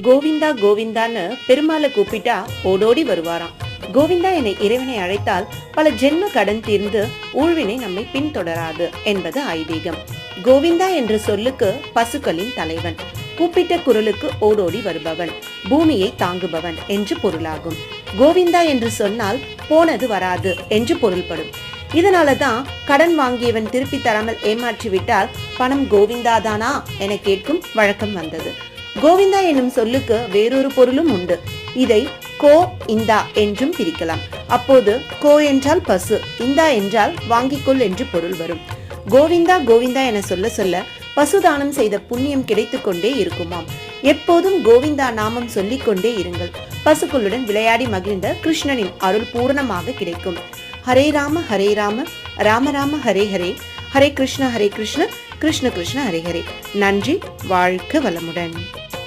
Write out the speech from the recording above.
கோவிந்தா கோவிந்தான்னு பெருமாளை கூப்பிட்டா ஓடோடி வருவாராம். கோவிந்தா என இறைவனை அழைத்தால் பல ஜென்ம கடன் தீர்ந்து ஊழ்வினை நம்மை பின்தொடராது என்பது ஐதீகம். கோவிந்தா என்ற சொல்லுக்கு பசுக்களின் தலைவன். கூப்பிட்ட குரலுக்கு ஓடோடி வருபவன். பூமியை தாங்குபவன் என்று பொருளாகும். கோவிந்தா என்று சொன்னால் போனது வராது என்று பொருள்படும். இதனால தான் கடன் வாங்கியவன் திருப்பி தராமல் ஏமாற்றிவிட்டால் பணம் கோவிந்தா தானா என கேட்கும் வழக்கம் வந்தது. கோவிந்தா என்னும் சொல்லுக்கு வேறொரு பொருளும் உண்டு. இதை கோ இந்தா என்றும் பிரிக்கலாம். அப்போது கோ என்றால் பசு இந்தா என்றால் வாங்கிக்கொள் என்று பொருள் வரும். கோவிந்தா கோவிந்தா என சொல்ல சொல்ல பசுதானம் செய்த புண்ணியம் கிடைத்துக் கொண்டே இருக்குமாம். எப்போதும் கோவிந்தா நாமம் சொல்லிக் கொண்டே இருங்கள். பசுக்களுடன் விளையாடி மகிழ்ந்த கிருஷ்ணனின் அருள் பூரணமாக கிடைக்கும். ஹரே ராம ஹரே ராம ராம ராம ஹரே ஹரே ஹரே கிருஷ்ண ஹரே கிருஷ்ண கிருஷ்ண கிருஷ்ண ஹரே ஹரே. நன்றி வாழ்க வளமுடன்.